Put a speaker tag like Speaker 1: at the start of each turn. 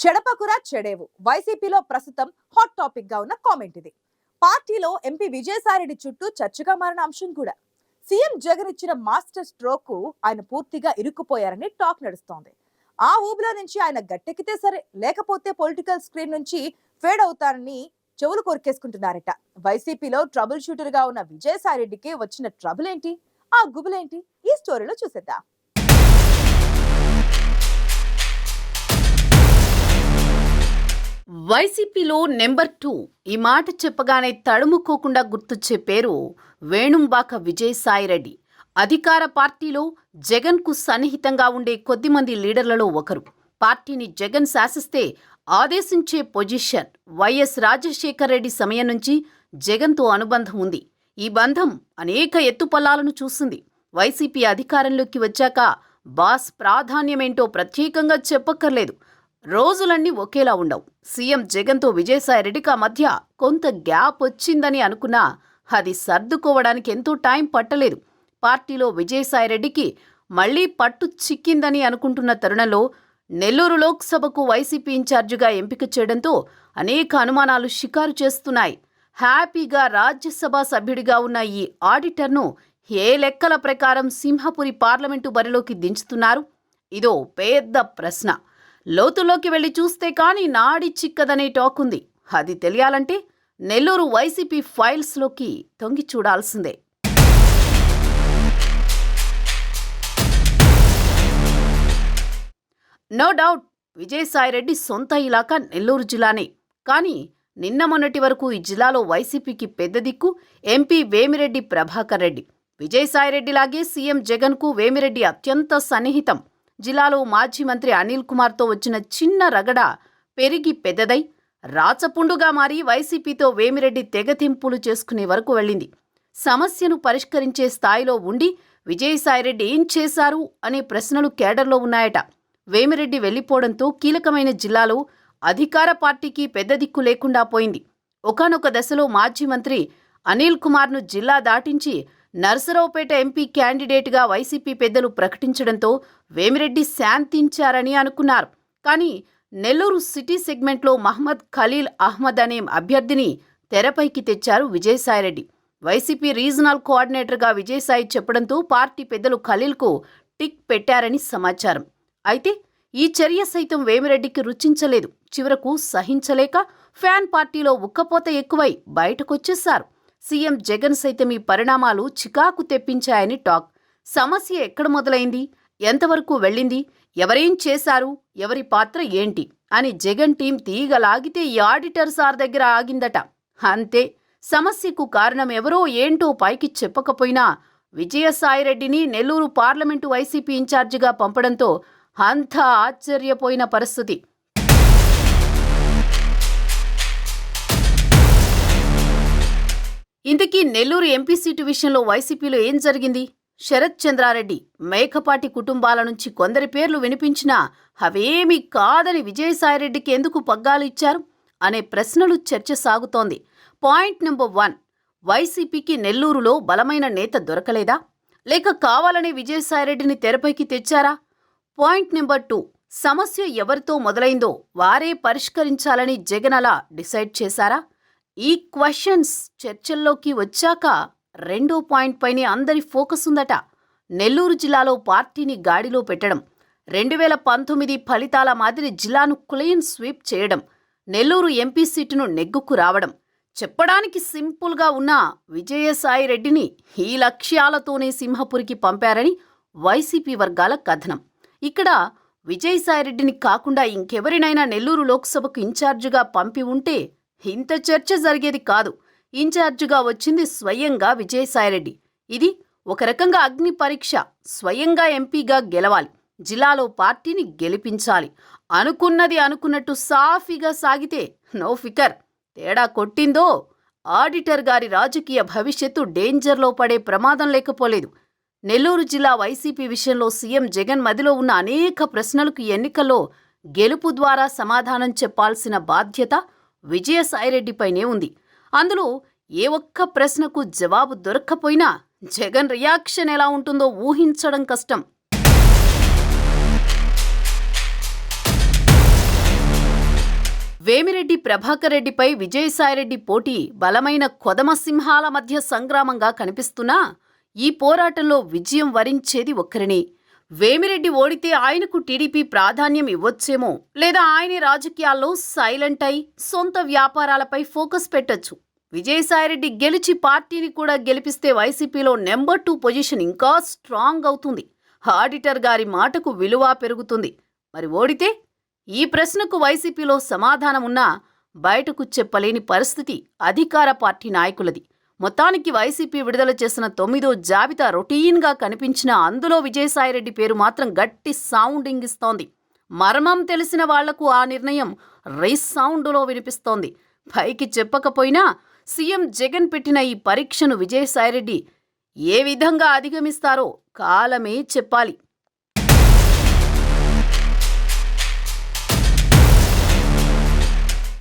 Speaker 1: చెడపకురా చెడేవు. వైసీపీలో ప్రస్తుతం హాట్ టాపిక్గా ఉన్న కామెంట్ ఇది. పార్టీలో ఎంపీ విజయసాయిరెడ్డి చుట్టూ చర్చగా మారిన అంశం కూడా. సీఎం జగన్ ఇచ్చిన మాస్టర్ స్ట్రోక్కు ఆయన పూర్తిగా ఇరుక్కుపోయారని టాక్ నడుస్తోంది. ఆ ఊబిలో నుంచి ఆయన గట్టెక్కితే సరే లేకపోతే పొలిటికల్ స్క్రీన్ నుంచి ఫేడ్ అవుతారని చెవులు కొరికేసుకుంటున్నారట. వైసీపీలో ట్రబుల్ షూటర్గా ఉన్న విజయసాయిరెడ్డికి వచ్చిన ట్రబుల్ ఏంటి? ఆ గుబులేంటి? ఈ స్టోరీలో చూసేద్దాం.
Speaker 2: వైసీపీలో నెంబర్ టూ. ఈ మాట చెప్పగానే తడుముకోకుండా గుర్తొచ్చే పేరు వేణుంబాక విజయసాయిరెడ్డి. అధికార పార్టీలో జగన్కు సన్నిహితంగా ఉండే కొద్దిమంది లీడర్లలో ఒకరు. పార్టీని జగన్ శాసిస్తే ఆదేశించే పొజిషన్ వైఎస్ రాజశేఖర్ రెడ్డి సమయం నుంచి జగన్తో అనుబంధం ఉంది. ఈ బంధం అనేక ఎత్తుపల్లాలను చూసింది. వైసీపీ అధికారంలోకి వచ్చాక బాస్ ప్రాధాన్యమేంటో ప్రత్యేకంగా చెప్పక్కర్లేదు. రోజులన్నీ ఒకేలా ఉండవు. సీఎం జగన్తో విజయసాయిరెడ్డికి ఆ మధ్య కొంత గ్యాప్ వచ్చిందని అనుకున్నా అది సర్దుకోవడానికి ఎంతో టైం పట్టలేదు. పార్టీలో విజయసాయిరెడ్డికి మళ్ళీ పట్టు చిక్కిందని అనుకుంటున్న తరుణంలో నెల్లూరు లోక్సభకు వైసీపీ ఇన్ఛార్జిగా ఎంపిక చేయడంతో అనేక అనుమానాలు షికారు చేస్తున్నాయి. హ్యాపీగా రాజ్యసభ సభ్యుడిగా ఉన్న ఈ ఆడిటర్ను ఏ లెక్కల ప్రకారం సింహపురి పార్లమెంటు బరిలోకి దించుతున్నారు? ఇదో పెద్ద ప్రశ్న. లోతులోకి వెళ్ళి చూస్తే కానీ నాడి చిక్కదనే టాక్ ఉంది. అది తెలియాలంటే నెల్లూరు వైసీపీ ఫైల్స్లోకి తొంగి చూడాల్సిందే. నో డౌట్ విజయసాయిరెడ్డి సొంత ఇలాకా నెల్లూరు జిల్లానే. కానీ నిన్న మొన్నటి వరకు ఈ జిల్లాలో వైసీపీకి పెద్ద దిక్కు ఎంపీ వేమిరెడ్డి ప్రభాకర్ రెడ్డి. విజయసాయిరెడ్డిలాగే సీఎం జగన్కు వేమిరెడ్డి అత్యంత సన్నిహితం. జిల్లాలో మాజీ మంత్రి అనిల్ కుమార్తో వచ్చిన చిన్న రగడ పెరిగి పెద్దదై రాచపుండుగా మారి వైసీపీతో వేమిరెడ్డి తెగతింపులు చేసుకునే వరకు వెళ్ళింది. సమస్యను పరిష్కరించే స్థాయిలో ఉండి విజయసాయిరెడ్డి ఏం చేశారు అనే ప్రశ్నలు కేడర్లో ఉన్నాయట. వేమిరెడ్డి వెళ్ళిపోవడంతో కీలకమైన జిల్లాలో అధికార పార్టీకి పెద్ద దిక్కు లేకుండా పోయింది. ఒకానొక దశలో మాజీ మంత్రి అనిల్ కుమార్ను జిల్లా దాటించి నర్సరావుపేట ఎంపీ క్యాండిడేట్గా వైసీపీ పెద్దలు ప్రకటించడంతో వేమిరెడ్డి శాంతించారని అనుకున్నారు. కానీ నెల్లూరు సిటీ సెగ్మెంట్లో మహమ్మద్ ఖలీల్ అహ్మద్ అనే అభ్యర్థిని తెరపైకి తెచ్చారు విజయసాయిరెడ్డి. వైసీపీ రీజనల్ కోఆర్డినేటర్గా విజయసాయి చెప్పడంతో పార్టీ పెద్దలు ఖలీల్కు టిక్ పెట్టారని సమాచారం. అయితే ఈ చర్య సైతం వేమిరెడ్డికి రుచించలేదు. చివరకు సహించలేక ఫ్యాన్ పార్టీలో ఉక్కపోత ఎక్కువై బయటకొచ్చేశారు. సీఎం జగన్ సైతం ఈ పరిణామాలు చికాకు తెప్పించాయని టాక్. సమస్య ఎక్కడ మొదలైంది? ఎంతవరకు వెళ్ళింది? ఎవరేం చేశారు? ఎవరి పాత్ర ఏంటి? అని జగన్ టీం తీగలాగితే ఈ ఆడిటర్ సార్ దగ్గర ఆగిందట. అంతే. సమస్యకు కారణం ఎవరో ఏంటో పైకి చెప్పకపోయినా విజయసాయిరెడ్డిని నెల్లూరు పార్లమెంటు వైసీపీ ఇన్ఛార్జిగా పంపడంతో అంతా ఆశ్చర్యపోయిన పరిస్థితి. ఇంతకీ నెల్లూరు ఎంపీ సీటు విషయంలో వైసీపీలో ఏం జరిగింది? శరత్ చంద్రారెడ్డి మేకపాటి కుటుంబాల నుంచి కొందరి పేర్లు వినిపించినా అవేమీ కాదని విజయసాయిరెడ్డికి ఎందుకు పగ్గాలు ఇచ్చారు? అనే ప్రశ్నలు చర్చ సాగుతోంది. పాయింట్ నెంబర్ వన్ వైసీపీకి నెల్లూరులో బలమైన నేత దొరకలేదా? లేక కావాలనే విజయసాయిరెడ్డిని తెరపైకి తెచ్చారా? పాయింట్ నెంబర్ టూ సమస్య ఎవరితో మొదలైందో వారే పరిష్కరించాలని జగన్ అలా డిసైడ్ చేశారా? ఈ క్వశ్చన్స్ చర్చల్లోకి వచ్చాక రెండో పాయింట్ పైనే అందరి ఫోకస్ ఉందట. నెల్లూరు జిల్లాలో పార్టీని గాడిలో పెట్టడం రెండు వేల పంతొమ్మిది ఫలితాల మాదిరి జిల్లాను క్లీన్ స్వీప్ చేయడం నెల్లూరు ఎంపీ సీటును నెగ్గుకు రావడం. చెప్పడానికి సింపుల్గా ఉన్న విజయసాయి రెడ్డిని ఈ లక్ష్యాలతోనే సింహపురికి పంపారని వైసీపీ వర్గాల కథనం. ఇక్కడ విజయసాయిరెడ్డిని కాకుండా ఇంకెవరినైనా నెల్లూరు లోక్సభకు ఇన్ఛార్జిగా పంపి ఉంటే ఇంత చర్చ జరిగేది కాదు. ఇన్ఛార్జిగా వచ్చింది స్వయంగా విజయసాయిరెడ్డి. ఇది ఒక రకంగా అగ్ని పరీక్ష. స్వయంగా ఎంపీగా గెలవాలి. జిల్లాలో పార్టీని గెలిపించాలి. అనుకున్నది అనుకున్నట్టు సాఫీగా సాగితే నో ఫికర్. తేడా కొట్టిందో? ఆడిటర్ గారి రాజకీయ భవిష్యత్తు డేంజర్లో పడే ప్రమాదం లేకపోలేదు. నెల్లూరు జిల్లా వైసీపీ విషయంలో సీఎం జగన్ మదిలో ఉన్న అనేక ప్రశ్నలకు ఎన్నికల్లో గెలుపు ద్వారా సమాధానం చెప్పాల్సిన బాధ్యత విజయసాయిరెడ్డిపైనే ఉంది. అందులో ఏ ఒక్క ప్రశ్నకు జవాబు దొరక్కపోయినా జగన్ రియాక్షన్ ఎలా ఉంటుందో ఊహించడం కష్టం. వేమిరెడ్డి ప్రభాకర్ రెడ్డిపై విజయసాయిరెడ్డి పోటీ బలమైన కొదమ సింహాల మధ్య సంగ్రామంగా కనిపిస్తున్నా ఈ పోరాటంలో విజయం వరించేది ఒక్కరినే. వేమిరెడ్డి ఓడితే ఆయనకు టీడీపీ ప్రాధాన్యం ఇవ్వచ్చేమో లేదా ఆయన రాజకీయాల్లో సైలెంట్ అయి సొంత వ్యాపారాలపై ఫోకస్ పెట్టొచ్చు. విజయసాయిరెడ్డి గెలిచి పార్టీని కూడా గెలిపిస్తే వైసీపీలో నెంబర్ టూ పొజిషన్ ఇంకా స్ట్రాంగ్ అవుతుంది. ఆడిటర్ గారి మాటకు విలువ పెరుగుతుంది. మరి ఓడితే? ఈ ప్రశ్నకు వైసీపీలో సమాధానం ఉన్నా బయటకు చెప్పలేని పరిస్థితి అధికార పార్టీ నాయకులది. మొత్తానికి వైసీపీ విడుదల చేసిన తొమ్మిదో జాబితా రొటీన్గా కనిపించిన అందులో విజయసాయిరెడ్డి పేరు మాత్రం గట్టి సౌండింగ్ ఇస్తోంది. మర్మం తెలిసిన వాళ్ళకు ఆ నిర్ణయం రైస్ సౌండ్లో వినిపిస్తోంది. పైకి చెప్పకపోయినా సీఎం జగన్ పెట్టిన ఈ పరీక్షను విజయసాయిరెడ్డి ఏ విధంగా అధిగమిస్తారో కాలమే చెప్పాలి.